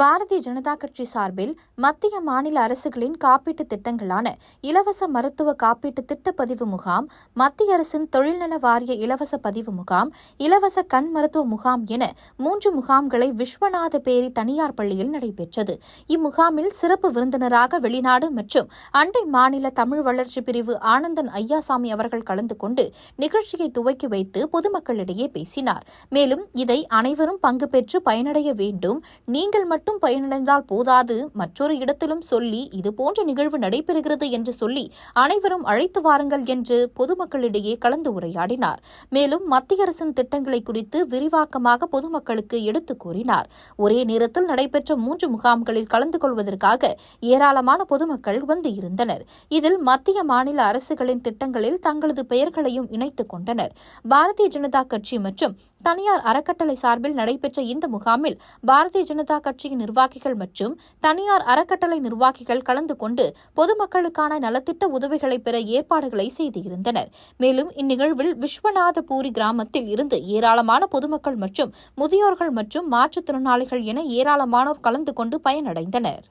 பாரதிய ஜனதா கட்சி சார்பில் மத்திய மாநில அரசுகளின் காப்பீட்டு திட்டங்களான இலவச மருத்துவ காப்பீட்டு திட்ட பதிவு முகாம் மத்திய அரசின் தொழில்நல வாரிய இலவச பதிவு முகாம் இலவச கண் மருத்துவ முகாம் என மூன்று முகாம்களை விஸ்வநாத பேரி தனியார் பள்ளியில் நடைபெற்றது. இம்முகாமில் சிறப்பு விருந்தினராக வெளிநாடு மற்றும் அண்டை மாநில தமிழ் வளர்ச்சி பிரிவு ஆனந்தன் ஐயாசாமி அவர்கள் கலந்து கொண்டு நிகழ்ச்சியை துவக்கி வைத்து பொதுமக்களிடையே பேசினார். மேலும் இதை அனைவரும் பங்கு பெற்று பயனடைய வேண்டும். நீங்கள் மட்டும் மட்டும் பயனடைந்தால் போதாது. மற்றொரு இடத்திலும் சொல்லி இதுபோன்ற நிகழ்வு நடைபெறுகிறது என்று சொல்லி அனைவரும் அழைத்து வாருங்கள் என்று பொதுமக்களிடையே கலந்து உரையாடினார். மேலும் மத்திய அரசின் திட்டங்களை குறித்து விரிவாக்கமாக பொதுமக்களுக்கு எடுத்துக் கூறினார். ஒரே நேரத்தில் நடைபெற்ற மூன்று முகாம்களில் கலந்து கொள்வதற்காக ஏராளமான பொதுமக்கள் வந்து இருந்தனர் இதில் மத்திய மாநில அரசுகளின் திட்டங்களில் தங்களது பெயர்களையும் இணைத்துக் கொண்டனர். பாரதிய ஜனதா கட்சி மற்றும் தனியார் அறக்கட்டளை சார்பில் நடைபெற்ற இந்த முகாமில் பாரதிய ஜனதா கட்சியின் நிர்வாகிகள் மற்றும் தனியார் அறக்கட்டளை நிர்வாகிகள் கலந்து கொண்டு பொதுமக்களுக்கான நலத்திட்ட உதவிகளை பெற ஏற்பாடுகளை செய்திருந்தனர். மேலும் இந்நிகழ்வில் விஸ்வநாதபூரி கிராமத்தில் இருந்து ஏராளமான பொதுமக்கள் மற்றும் முதியோர்கள் மற்றும் மாற்றுத்திறனாளிகள் என ஏராளமானோர் கலந்து கொண்டு பயனடைந்தனர்.